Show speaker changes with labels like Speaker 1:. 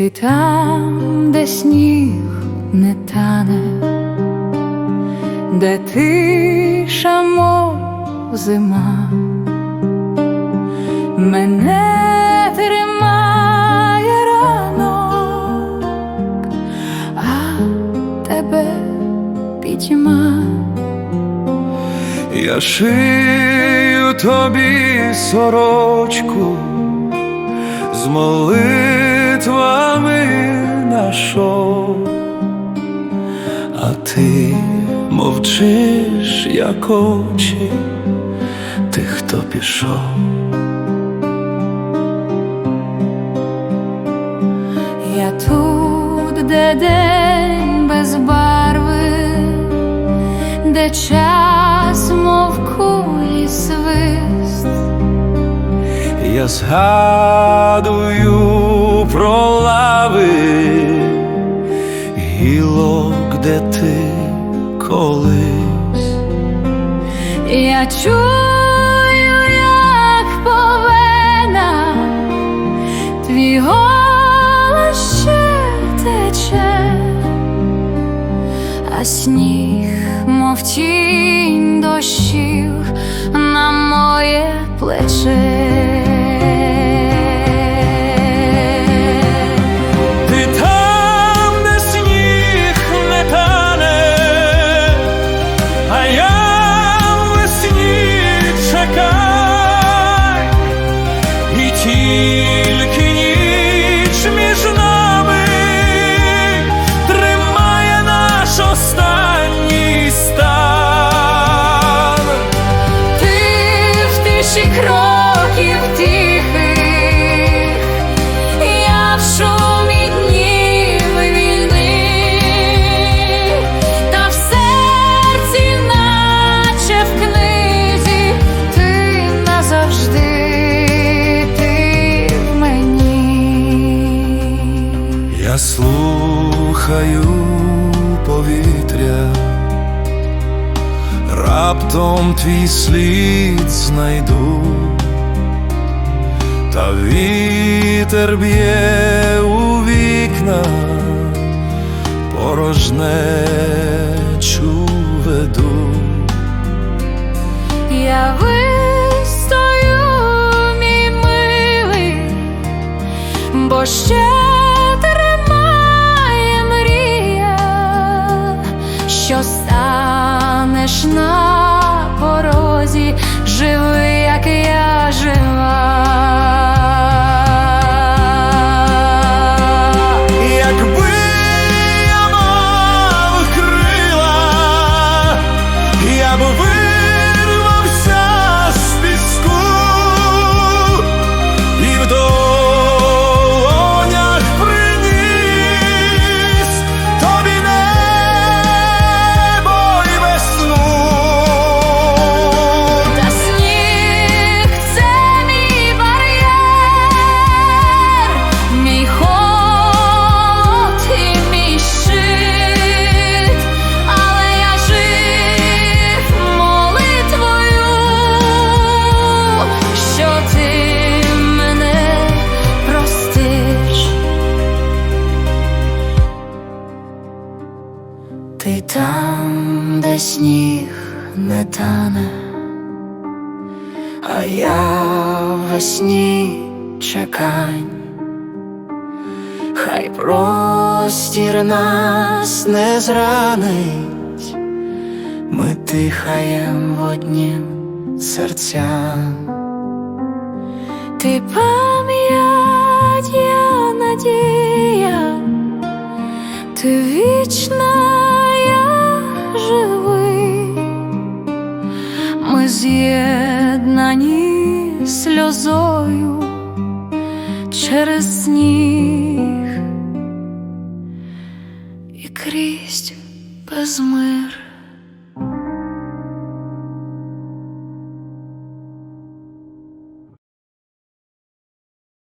Speaker 1: Ти там, де сніг не тане, де тиша, мов зима, мене тримає ранок, а тебе пітьма.
Speaker 2: Я шию тобі сорочку з молитвами на шов, а ти мовчиш, як очі тих, хто пішов.
Speaker 1: Я тут, де день без барви, де час, мов кулі свист,
Speaker 2: Я згадую де ти колись.
Speaker 1: я чую, як повена, твій голос ще тече, а сніг, мов тінь дощів на моє плече.
Speaker 2: Я слухаю повітря, раптом твій слід знайду, та вітер б'є у вікна, порожнечу веду.
Speaker 1: Я вистою, мій милий, бо ще станеш Ти там, де сніг не тане, а я весні чекань, хай простір нас не зранить, ми тихаєм в однім серцям. Ти пам'ять, я надія, ти вічна, з'єднані сльозою через сніг і крізь безмир.